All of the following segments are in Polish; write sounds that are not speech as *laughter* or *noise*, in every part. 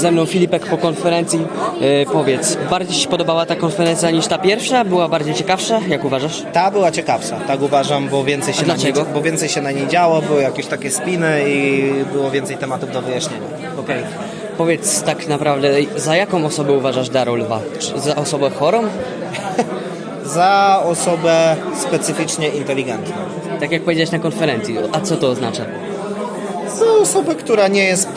Ze mną Filipek po konferencji. E, powiedz, bardziej Ci się podobała ta konferencja niż ta pierwsza? Była bardziej ciekawsza? Jak uważasz? Ta była ciekawsza, tak uważam, bo więcej się, A na niej, bo więcej się na niej działo, były jakieś takie spiny i było więcej tematów do wyjaśnienia. Okej. Powiedz tak naprawdę, za jaką osobę uważasz Daro Lwa? Czy za osobę chorą? *laughs* Za osobę specyficznie inteligentną. Tak jak powiedziałeś na konferencji. A co to oznacza? Za osobę, która nie jest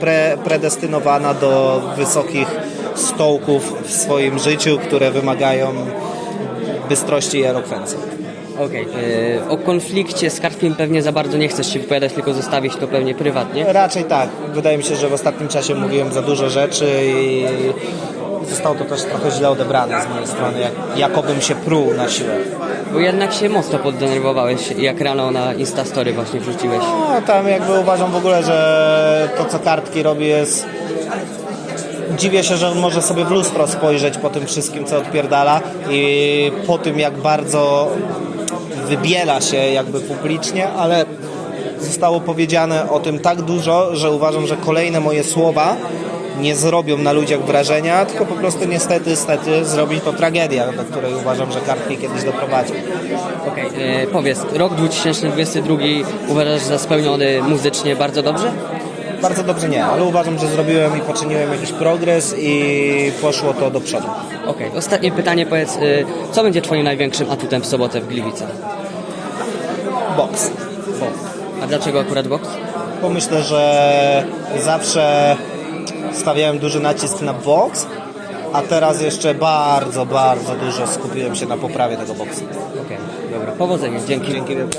pre, predestynowana do wysokich stołków w swoim życiu, które wymagają bystrości i elokwencji. Okej. E, O konflikcie z Kartkiem pewnie za bardzo nie chcesz się wypowiadać, tylko zostawić to pewnie prywatnie. Raczej tak. Wydaje mi się, że w ostatnim czasie mówiłem za dużo rzeczy i zostało to też trochę źle odebrane z mojej strony, jak, jakobym się pruł na siłę. Bo jednak się mocno poddenerwowałeś, jak rano na Instastory właśnie wrzuciłeś. No, tam jakby uważam w ogóle, że to co kartki robi jest... Dziwię się, że on może sobie w lustro spojrzeć po tym wszystkim, co odpierdala i po tym, jak bardzo wybiela się jakby publicznie, ale zostało powiedziane o tym tak dużo, że uważam, że kolejne moje słowa nie zrobią na ludziach wrażenia, tylko po prostu niestety, niestety zrobi to tragedia, do której uważam, że kartki kiedyś doprowadzi. Okej, e, powiedz, rok 2022 uważasz za spełniony muzycznie bardzo dobrze? Bardzo dobrze nie, ale uważam, że zrobiłem i poczyniłem jakiś progres i poszło to do przodu. Okej, ostatnie pytanie, powiedz, e, co będzie twoim największym atutem w sobotę w Gliwicach? Boks. A dlaczego akurat boks? Bo myślę, że zawsze stawiałem duży nacisk na boks, a teraz jeszcze bardzo, bardzo dużo skupiłem się na poprawie tego boksu. Okej, dobra, powodzenia, dzięki. Dzięki wielkie.